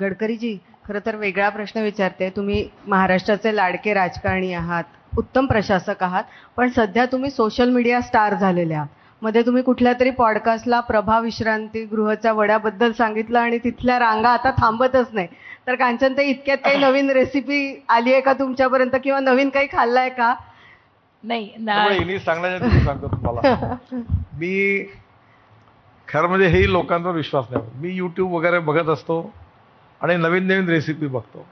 गडकरीजी खरं तर वेगळा प्रश्न विचारते. तुम्ही महाराष्ट्राचे लाडके राजकारणी आहात उत्तम प्रशासक आहात पण सध्या तुम्ही सोशल मीडिया स्टार झालेले आहात. मध्ये तुम्ही कुठल्या तरी पॉडकास्टला प्रभा विश्रांती गृहच्या वड्याबद्दल सांगितलं आणि तिथल्या रांगा आता थांबतच नाही. तर कांचन ते इतक्यात काही नवीन रेसिपी आली आहे का तुमच्यापर्यंत किंवा नवीन काही खाल्लाय का? नाही ना. सांगतो तुम्हाला. मी खरं म्हणजे हेही लोकांवर विश्वास नाही. मी यूट्यूब वगैरे बघत असतो. आणि नवीन नवीन रेसिपी बघतो.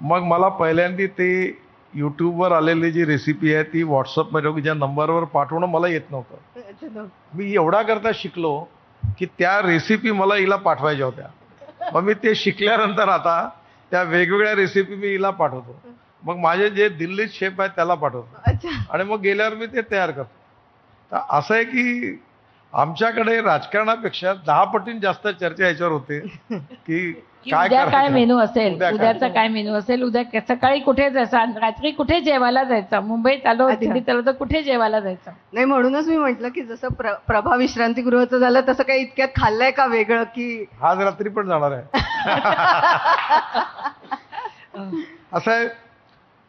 मग मला पहिल्यांदा ते यूट्यूबवर आलेली जी रेसिपी आहे ती व्हॉट्सअपमध्ये ज्या नंबरवर पाठवणं मला येत नव्हतं. मी एवढा करता शिकलो की त्या रेसिपी मला हिला पाठवायच्या होत्या. मग मी ते शिकल्यानंतर आता त्या वेगवेगळ्या रेसिपी मी हिला पाठवतो. मग माझे जे दिल्लीत शेफ आहेत त्याला पाठवतो. आणि मग गेल्यावर मी ते तयार करतो. तर असं आहे की आमच्याकडे राजकारणापेक्षा दहा पटीने जास्त चर्चा याच्यावर होते की की काय उद्या काय? मेनू असेल? उद्याचा काय मेनू असेल उद्या सकाळी कुठे जायचं आणि रात्री कुठे जेवायला जायचं मुंबईत आलो. दिल्लीत आलो तर कुठे जेवायला जायचं नाही म्हणूनच मी म्हंटल की जसं प्र प्रभा विश्रांतीगृहाचं झालं तसं काही इतक्यात खाल्लंय का वेगळं की आज रात्री पण जाणार आहे असं आहे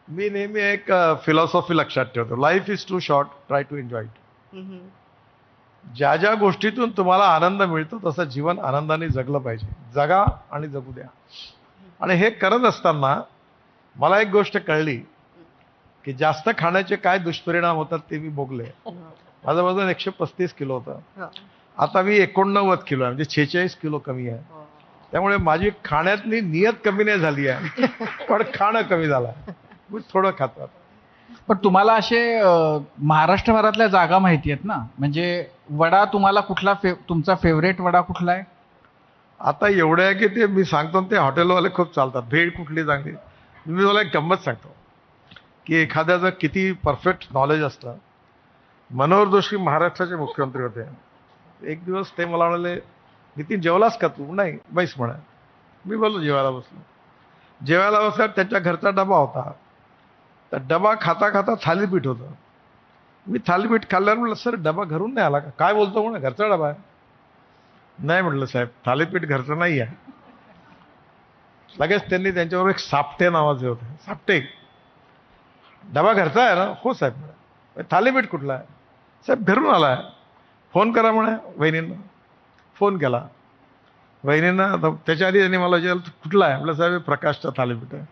मी नेहमी एक फिलॉसॉफी लक्षात ठेवतो life is too short try to enjoy it. ज्या ज्या गोष्टीतून तुम्हाला आनंद मिळतो तसं जीवन आनंदाने जगलं पाहिजे. जगा आणि जगू द्या. आणि हे करत असताना मला एक गोष्ट कळली की जास्त खाण्याचे काय दुष्परिणाम होतात ते मी भोगले. माझं वजन एकशे पस्तीस किलो होतं. हो. आता मी एकोणनव्वद किलो आहे म्हणजे छेचाळीस किलो कमी आहे. त्यामुळे माझी खाण्यातली नियत कमी नाही झाली आहे. पण खाणं कमी झालं मी थोडं खातो आता. पण तुम्हाला असे महाराष्ट्रभरातल्या जागा माहिती आहेत ना? म्हणजे वडा तुम्हाला कुठला फे तुमचा फेवरेट वडा कुठला आहे? आता एवढं आहे की ते मी सांगतो ते हॉटेलवाले खूप चालतात. भेळ कुठली चांगली? मी मला एक गंमत सांगतो. की एखाद्याचं किती परफेक्ट नॉलेज असतं. मनोहर जोशी महाराष्ट्राचे मुख्यमंत्री होते. एक दिवस ते मला म्हणाले नितीन जेवलास का तू? नाही. बैस म्हणा. मी बोललो जेवायला बसलो. जेवायला बसल्यावर त्याच्या घरचा डबा होता. तर डबा खाता खाता थालीपीठ होतं. मी थालीपीठ खाल्ल्यावर म्हटलं सर डबा घरून नाही आला का? काय बोलतो म्हणा घरचा डबा आहे. नाही म्हटलं साहेब थालीपीठ घरचं नाही आहे लगेच त्यांनी त्यांच्यावर एक सापटे नावाचे होते. सापटे. डबा घरचा आहे ना? हो साहेब. म्हणे थालीपीठ कुठला आहे? साहेब घरून आला आहे. फोन करा म्हणे वहिनींना. फोन केला. वहिनींना त्याच्या आधी त्यांनी मला विचारलं कुठला आहे? म्हटलं साहेब हे प्रकाशचा थालीपीठ आहे.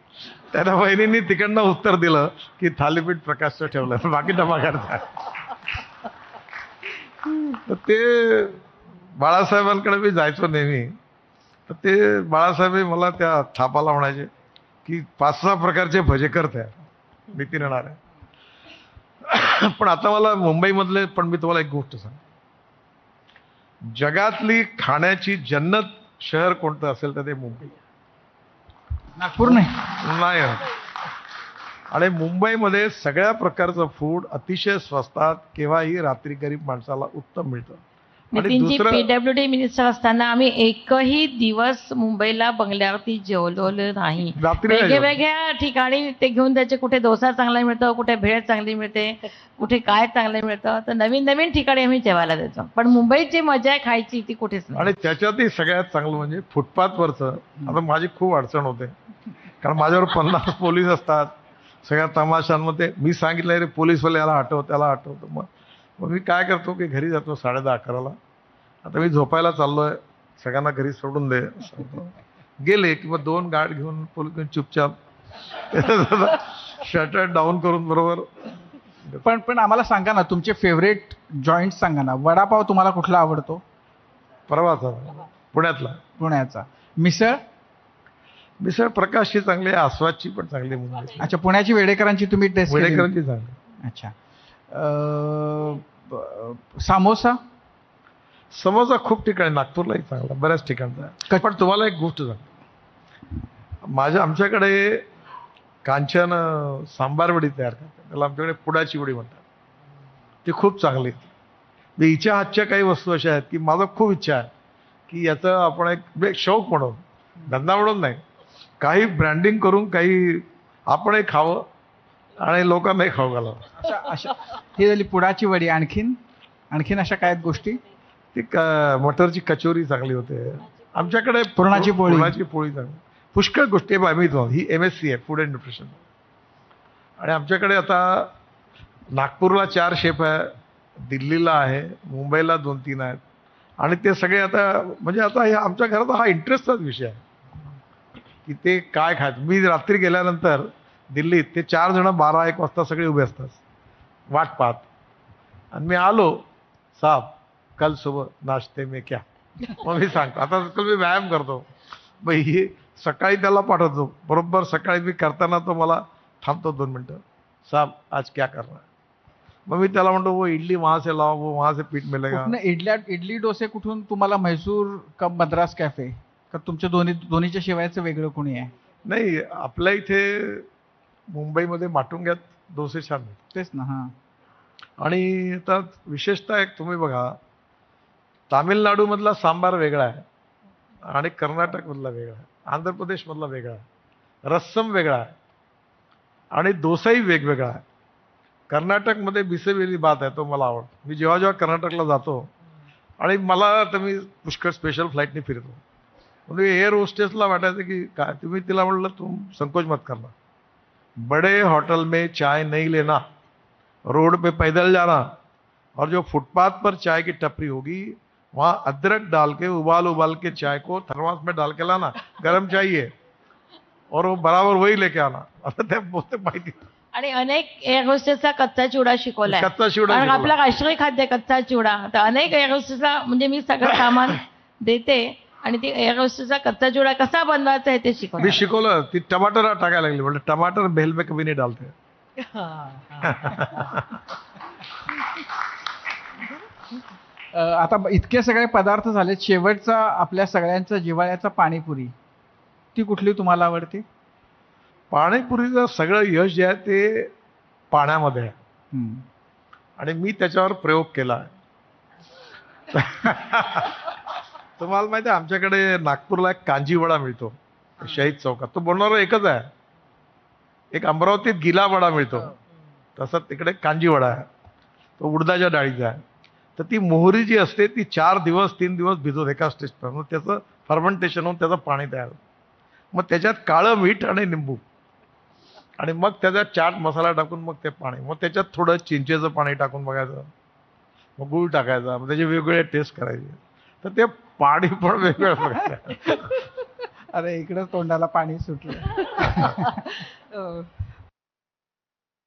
त्याला वहिनींनी तिकडनं उत्तर दिलं की थालीपीठ प्रकाशचं ठेवलं बाकी डबा करता तर ते बाळासाहेबांकडे मी जायचो नेहमी. तर ते बाळासाहेब मला त्या थापाला म्हणायचे की पाच सहा प्रकारचे भजे करते. नितीन येणार आहे पण आता मला मुंबईमधले पण मी तुम्हाला एक गोष्ट सांग जगातली खाण्याची जन्नत शहर कोणतं असेल तर ते मुंबई. नागपूर नाही. आणि मुंबईमध्ये सगळ्या प्रकारचं फूड अतिशय स्वस्तात केव्हाही रात्री गरीब माणसाला उत्तम मिळतं. नितीनजी दुसरं पीडब्ल्यू डी मिनिस्टर असताना आम्ही एकही दिवस मुंबईला बंगल्यावरती जेवलो नाही. रात्री नाही वेगळ्या जेवत. वेगळ्या ठिकाणी ते घेऊन त्याचे कुठे डोसा चांगला मिळतो कुठे भेळ चांगली मिळते कुठे काय चांगलं मिळतं तर नवीन नवीन ठिकाणी आम्ही जेवायला जायचो पण मुंबईत जी मजा आहे खायची ती कुठेच आणि त्याच्यातही सगळ्यात चांगलं म्हणजे फुटपाथवरचं. आता माझी खूप अडचण होते. कारण माझ्यावर पन्नास पोलीस असतात. सगळ्या तमाशांमध्ये मी सांगितलं रे पोलीसवाले याला हटव त्याला हटवतो मग मग मी काय करतो की घरी जातो साडे दहा अकराला. आता मी झोपायला चाललोय. सगळ्यांना घरी सोडून दे. सांगतो. गेले किंवा दोन गार्ड घेऊन पोलीस घेऊन चुपचाप शटर डाऊन करून बरोबर. पण पण आम्हाला सांगा ना तुमचे फेवरेट जॉईंट सांगा ना. वडापाव तुम्हाला कुठला आवडतो? परवाचा पुण्यातला. पुण्याचा. मिसळ? मिसळ प्रकाशची चांगली आहे आस्वादची पण चांगली आहे. अच्छा पुण्याची वेडेकरांची तुम्ही टेस्ट वेडेकरांची चांगली अच्छा. सामोसा? समोसा खूप ठिकाणी नागपूरलाही चांगला बऱ्याच ठिकाणचा पण तुम्हाला एक गोष्ट सांग माझ्या आमच्याकडे कांचन अं, सांबार वडी तयार करतात. त्याला आमच्याकडे पुडाची वडी म्हणतात. ती खूप चांगली. मी हिच्या हातच्या काही वस्तू अशा आहेत की माझं खूप इच्छा आहे की याचं आपण एक म्हणजे एक शौक म्हणून धंदा म्हणून नाही काही ब्रँडिंग करून काही आपणही खावं. आणि लोकांनाही खाऊ घालावं. अशा ही झाली पुडाची वडी आणखीन. आणखीन अशा काय आहेत गोष्टी? ती क- मटरची कचोरी चांगली होते. आमच्याकडे पुरणाची पोळी. पुरणाची पोळी चांगली. पुष्कळ गोष्टी आहे मी तुम्हाला ही एम एस सी आहे फूड अँड न्यूट्रिशन आणि आमच्याकडे आता नागपूरला चार शेफ आहे दिल्लीला आहे मुंबईला दोन तीन आहेत. आणि ते सगळे आता म्हणजे आता हे आमच्या घरात हा इंटरेस्टचाच विषय आहे. की ते काय खायचं. मी रात्री गेल्यानंतर दिल्लीत ते चार जण बारा एक वाजता सगळे उभे असतात. वाट पाहत. आणि मी आलो साहब कल सुबह नाश्ते में क्या? मग मी सांगतो आता कल मी व्यायाम करतो. मग ही सकाळी त्याला पाठवतो. बरोबर सकाळी मी करताना तो मला थांबतो दोन मिनटं. साहब आज क्या करना है? मग मी त्याला म्हणतो वो इडली वहां से लाओ वो वहां से पीठ मिलेगा. कुठनं इडल्या इडली डोसे कुठून तुम्हाला म्हैसूर का मद्रास कॅफे? का तुमच्या दोन्ही दोन्हीच्या शिवायचं वेगळं कोणी आहे? नाही आपल्या इथे मुंबईमध्ये माटुंग्यात छान मिळतात तेच ना हां. आणि आता विशेषतः एक तुम्ही बघा तामिळनाडूमधला सांबार वेगळा आहे आणि कर्नाटकमधला वेगळा आहे. आंध्र प्रदेशमधला वेगळा आहे. रस्सम वेगळा आहे. आणि डोसाही वेगवेगळा आहे. कर्नाटकमध्ये बिसेवेली बात आहे तो मला आवडतो. मी जेव्हा जेव्हा कर्नाटकला जातो आणि मला तर मी पुष्कळ स्पेशल फ्लाईटने फिरतो. म्हणजे एअर होस्टेसला वाटायचं की काय तुम्ही तिला म्हणलं तुम संकोच मत करना बड़े होटल में चाय नहीं लेना रोड पे पैदल जाना और जो फुटपाथ पर चाय की टपरी होगी वहाँ अदरक डाल के उबाल उबाल के चाय को थर्मास में डाल के लाना गर्म चाहिए और वो बराबर वही लेके आना। बोलते माहिती आणि अनेक एअर होस्टेसचा कच्चा चिवडा शिकवलाय कच्चा चिवडा. आपला राष्ट्रीय खाद्य कच्चा चिवडा तर अनेक एअर होस्टेसला म्हणजे मी सगळं सामान देते आणि ती एअर होस्टेसचा कच्चा चिवडा कसा बनवायचा आहे ते मी शिकवते शिकवलं ती टमाटर टाकायला लागली. म्हणजे टमाटर भेल में कभी नहीं डालते. आता इतके सगळे पदार्थ झाले शेवटचा आपल्या सगळ्यांचा जिव्हाळ्याचा पाणीपुरी. ती कुठली तुम्हाला आवडते? पाणीपुरीचं सगळं यश जे आहे ते पाण्यामध्ये आहे. हम्म. आणि मी त्याच्यावर प्रयोग केला आहे. तुम्हाला माहिती आहे आमच्याकडे नागपूरला एक कांजी वडा मिळतो शहीद चौकात. तो बनवणारा एकच आहे. एक अमरावतीत गिला वडा मिळतो. तसं तिकडे कांजी वडा आहे. तो उडदाच्या डाळीचा आहे. तर ती मोहरी जी असते ती चार दिवस तीन दिवस भिजवत एका स्टेजवर मग त्याचं फर्मेंटेशन होऊन त्याचं पाणी तयार होतं. मग त्याच्यात काळं मीठ आणि निंबू. आणि मग त्याच्यात चाट मसाला टाकून मग ते पाणी. मग त्याच्यात थोडं चिंचेचं पाणी टाकून बघायचं. मग गूळ टाकायचा. मग त्याचे वेगवेगळे टेस्ट करायचे. तर ते पाणी पण बघायचं अरे इकडे तोंडाला पाणी सुटलं. अ,